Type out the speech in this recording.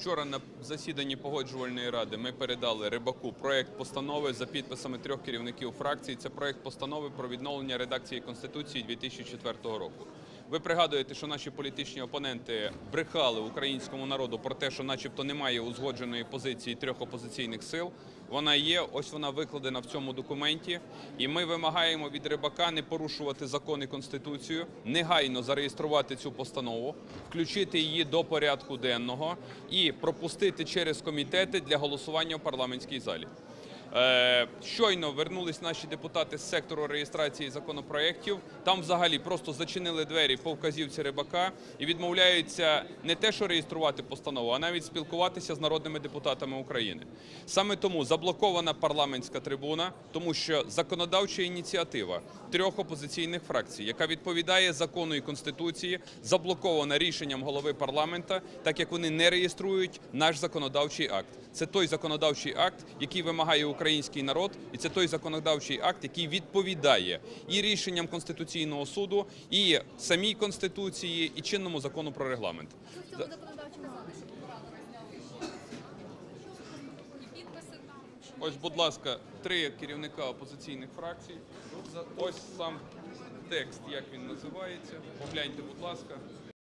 Вчора на засіданні погоджувальної ради ми передали Рибаку проект постанови за підписами трьох керівників фракцій. Це проект постанови про відновлення редакції Конституції 2004 року. Ви пригадуєте, що наші політичні опоненти брехали українському народу про те, що, начебто, немає узгодженої позиції трьох опозиційних сил. Вона є, ось вона викладена в цьому документі. І ми вимагаємо від рибака не порушувати закон і конституцію, негайно зареєструвати цю постанову, включити її до порядку денного і пропустити через комітети для голосування в парламентській залі. Е, Щойно вернулись наші депутати з сектору реєстрації законопроєктів. Там взагалі просто зачинили двері по вказівці рибака і відмовляються не те, що реєструвати постанову, а навіть спілкуватися з народними депутатами України. Саме тому заблокована парламентська трибуна, тому що законодавча ініціатива трьох опозиційних фракцій, яка відповідає закону і конституції, заблокована рішенням голови парламента, так як вони не реєструють наш законодавчий акт. Це той законодавчий акт, який вимагає український народ, і це той законодавчий акт, який відповідає і рішенням Конституційного суду, і самій конституції, і чинному закону про регламент. Що в цьому законодавчому акті? Ось, будь ласка, три керівника опозиційних фракцій. Ось сам текст, як він називається. Погляньте, будь ласка.